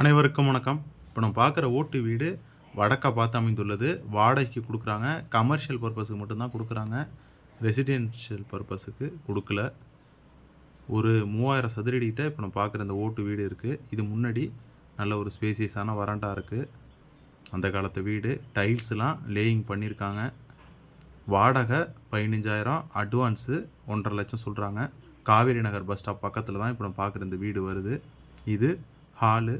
அனைவருக்கும் வணக்கம். இப்போ நம்ம பார்க்குற ஓட்டு வீடு வடக்கா பார்த்து அமைந்துள்ளது. வாடகைக்கு கொடுக்குறாங்க. கமர்ஷியல் பர்பஸுக்கு மட்டும்தான் கொடுக்குறாங்க. ரெசிடென்ஷியல் பர்பஸுக்கு கொடுக்கல. ஒரு மூவாயிரம் சதுரடிக்கிட்ட இப்போ நம்ம பார்க்குற இந்த ஓட்டு வீடு இருக்குது இது முன்னாடி நல்ல ஒரு ஸ்பேசியஸான வராண்டா இருக்குது அந்த காலத்து வீடு. டைல்ஸ்லாம் லேயிங் பண்ணியிருக்காங்க வாடகை பதினஞ்சாயிரம். அட்வான்ஸு ஒன்றரை லட்சம் சொல்கிறாங்க காவேரி நகர் பஸ் ஸ்டாப் பக்கத்தில் தான் இப்போ நம்ம பார்க்குற இந்த வீடு வருது. இது ஹாலு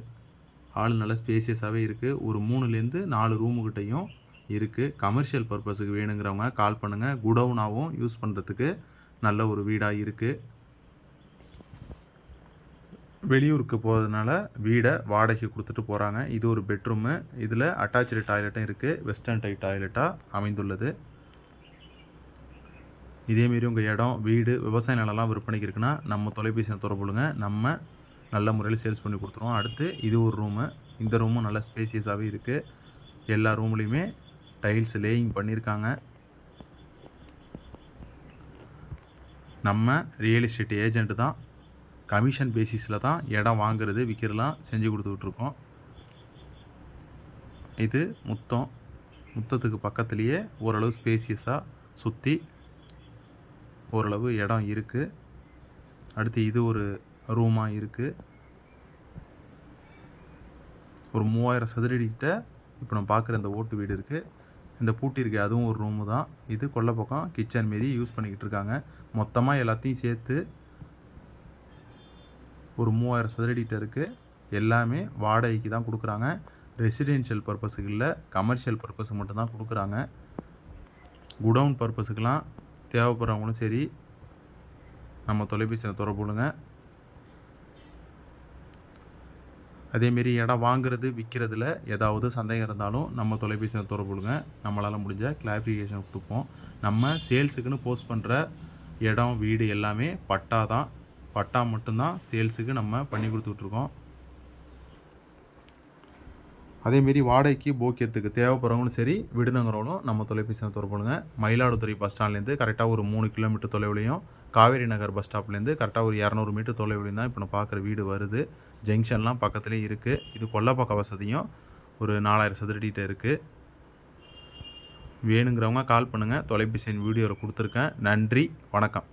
ஹால் நல்ல ஸ்பேசியஸாகவே இருக்குது ஒரு மூணுலேருந்து நாலு ரூமுக்கிட்டையும் இருக்குது கமர்ஷியல் பர்பஸுக்கு வேணுங்கிறவங்க கால் பண்ணுங்கள் குடவுனாகவும் யூஸ் பண்ணுறதுக்கு நல்ல ஒரு வீடாக இருக்குது வெளியூருக்கு போகிறதுனால வீடை வாடகைக்கு கொடுத்துட்டு போகிறாங்க இது ஒரு பெட்ரூமு இதில் அட்டாச்சு டாய்லெட்டும் இருக்குது வெஸ்டர்ன் டைப் டாய்லெட்டாக அமைந்துள்ளது. இதேமாரி உங்கள் இடம் வீடு விவசாய நிலம்லாம் விற்பனைக்கு இருக்குன்னா நம்ம தொலைபேசியை தொடர்புடுங்க நம்ம நல்ல முறையில் சேல்ஸ் பண்ணி கொடுத்துருவோம். அடுத்து இது ஒரு ரூமு இந்த ரூமும் நல்ல ஸ்பேசியஸாகவே இருக்குது எல்லா ரூம்லேயுமே டைல்ஸ் லேயிங் பண்ணியிருக்காங்க நம்ம ரியல் எஸ்டேட் ஏஜெண்ட்டு தான். கமிஷன் பேசிஸில் தான் இடம் வாங்குறது விற்கிறதுலாம் செஞ்சு கொடுத்துட்ருக்கோம் இது முத்தம் முத்தத்துக்கு பக்கத்துலேயே ஓரளவு ஸ்பேசியஸாக சுற்றி ஓரளவு இடம் இருக்குது அடுத்து இது ஒரு ரூமாக இருக்குது ஒரு மூவாயிரம் சதுரடிக்கிட்ட இப்போ நம்ம பார்க்குற இந்த ஓட்டு வீடு இருக்குது இந்த பூட்டி இருக்கு அதுவும் ஒரு ரூமு தான். இது கொல்லை பக்கம் கிச்சன் மாரி யூஸ் பண்ணிக்கிட்டு இருக்காங்க. மொத்தமாக எல்லாத்தையும் சேர்த்து ஒரு மூவாயிரம் சதுரடிக்கிட்ட இருக்குது எல்லாமே வாடகைக்கு தான் கொடுக்குறாங்க. ரெசிடென்ஷியல் பர்பஸுக்கு இல்லை கமர்ஷியல் பர்பஸுக்கு மட்டும்தான் கொடுக்குறாங்க. குடவுன் பர்பஸுக்கெலாம் தேவைப்படுறவங்களும் சரி நம்ம தொலைபேசியில் தொடர்புடுங்க அதேமாரி இடம் வாங்குறது விற்கிறதுல ஏதாவது சந்தேகம் இருந்தாலும் நம்ம தொலைபேசியில் தொடர்புடுங்க நம்மளால் முடிஞ்ச கிளாரிஃபிகேஷன் கொடுப்போம். நம்ம சேல்ஸுக்குன்னு போஸ்ட் பண்ணுற இடம் வீடு எல்லாமே பட்டா தான் பட்டா மட்டும்தான் சேல்ஸுக்கு நம்ம பண்ணி கொடுத்துட்ருக்கோம் அதேமாரி வாடகைக்கு போக்கியத்துக்கு தேவைப்படுறவங்களும் சரி விடுநகரவங்களும் நம்ம தொலைபேசியில் தொடர்புங்க மயிலாடுதுறை பஸ் ஸ்டாண்ட்லேருந்து கரெக்டாக ஒரு மூணு கிலோமீட்டர் தொலைவிலையும் காவேரி நகர் பஸ் ஸ்டாப்லேருந்து கரெக்டாக ஒரு இரநூறு மீட்டர் தொலைவிலையும் தான் இப்போ நான் பார்க்குற வீடு வருது. ஜங்ஷன்லாம் பக்கத்துலேயே இருக்குது இது கொல்லப்பக்க வசதியும் ஒரு நாலாயிரம் சதுரடிகிட்ட இருக்குது வேணுங்கிறவங்க கால் பண்ணுங்கள் தொலைபேசியின் வீடியோவில் கொடுத்துருக்கேன். நன்றி. வணக்கம்.